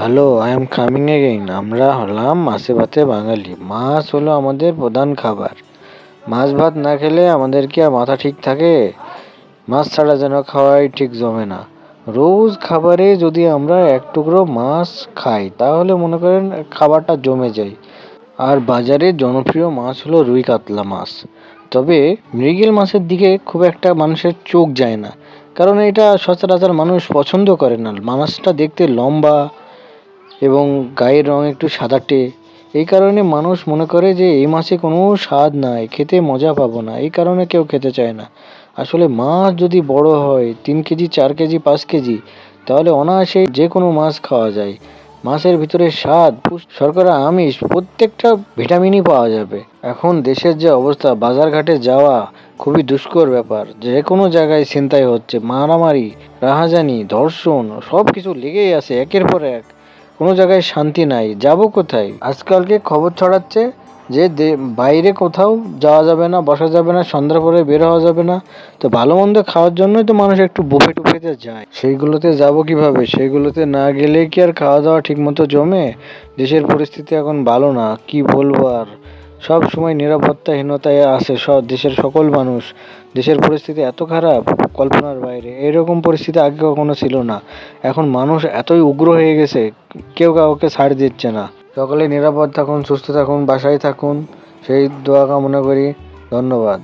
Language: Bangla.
Hello I am coming again আমরা হলাম মাছে ভাতে বাঙালি। মাছ হলো আমাদের প্রধান খাবার। মাছ ভাত না খেলে আমাদের কি আর মাথা ঠিক থাকে? মাছ ছাড়া যেন খাওয়াই ঠিক জমে না। রোজ খাবারে যদি আমরা এক টুকরো মাছ খাই, তাহলে মনে করেন খাবারটা জমে যায়। আর বাজারে জনপ্রিয় মাছ হলো রুই কাতলা মাছ। তবে মৃগেল মাছের দিকে খুব একটা মানুষের চোখ যায় না। কারণ এটা সচরাচর মানুষ পছন্দ করে না। মাছটা দেখতে লম্বা এবং গায়ের রং একটু সাদাটে। এই কারণে মানুষ মনে করে যে, এই মাছে কোনো স্বাদ নাই, খেতে মজা পাবো না, এই কারণে কেউ খেতে চায় না। আসলে মাছ যদি বড় হয়, তিন কেজি, চার কেজি, পাঁচ কেজি, তাহলে অনায়াসে যে কোনো মাছ খাওয়া যায়। মাছের ভিতরে স্বাদ শর্করা, আমিষ, প্রত্যেকটা ভিটামিনই পাওয়া যাবে। এখন দেশের যে অবস্থা, বাজারঘাটে যাওয়া খুবই দুষ্কর ব্যাপার। যে কোনো জায়গায় ছিনতাই হচ্ছে, মারামারি, রাহাজানি, ধর্ষণ সব কিছু লেগেই আছে, একের পর এক। কোনো জায়গায় শান্তি নাই, যাব কোথায়? আজকালকে খবর ছড়াচ্ছে যে বাইরে কোথাও যাওয়া যাবে না, বসা যাবে না সন্ধ্যার পরে বের হওয়া যাবে না। তো ভালো মন্দ খাওয়ার জন্যই তো মানুষ একটু বুফে টুফেতে যায়। সেইগুলোতে যাব কীভাবে? সেইগুলোতে না গেলে কি আর খাওয়া দাওয়া ঠিক মতো জমে? দেশের পরিস্থিতি এখন ভালো না, কি বলব আর? সব সময় নিরাপত্তাহীনতায় আছে সব দেশের সকল মানুষ। দেশের পরিস্থিতি এত খারাপ। কল্পনার বাইরে। এরকম পরিস্থিতি আগে কখনো ছিল না। এখন মানুষ এতই উগ্র হয়ে গেছে, কেউ কাউকে ছাড় দিচ্ছে না। সকলে নিরাপদ থাকুন, সুস্থ থাকুন, বাসায় থাকুন। সেই দোয়া কামনা করি। ধন্যবাদ।